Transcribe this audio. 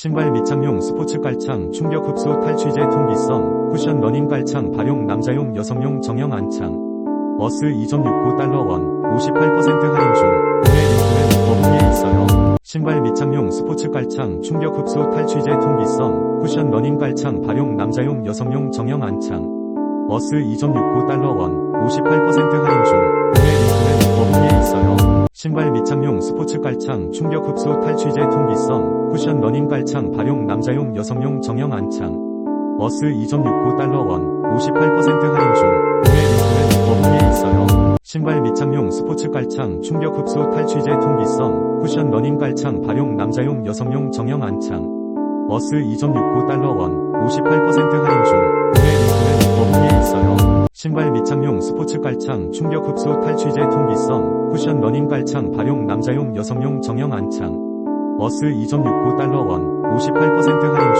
신발 밑창용 스포츠 깔창 충격 흡수 탈취제 통기성 쿠션 러닝 깔창 발용 남자용 여성용 정형 안창. 어스 2.69달러원 58% 할인 중. 구매 링크는 더보기에 있어요. 신발 밑창용 스포츠 깔창 충격 흡수 탈취제 통기성 쿠션 러닝 깔창 발용 남자용 여성용 정형 안창. 어스 2.69달러원 58% 할인 신발 밑창용 스포츠 깔창 충격 흡수 탈취제 통기성 쿠션 러닝 깔창 발용 남자용 여성용 정형 안창 어스 2.69달러원 58% 할인 중 구매 링크는 더보기에 있어요. 신발 밑창용 스포츠 깔창 충격 흡수 탈취제 통기성 쿠션 러닝 깔창 발용 남자용 여성용 정형 안창 어스 2.69달러원 58% 할인 중 구매 링크는 더보기에 있어요. 신발 밑창용 스포츠 깔창 충격 흡수 탈취제 통기성 쿠션 러닝 깔창 발용 남자용 여성용 정형 안창. 어스 2.69달러원 58% 할인 중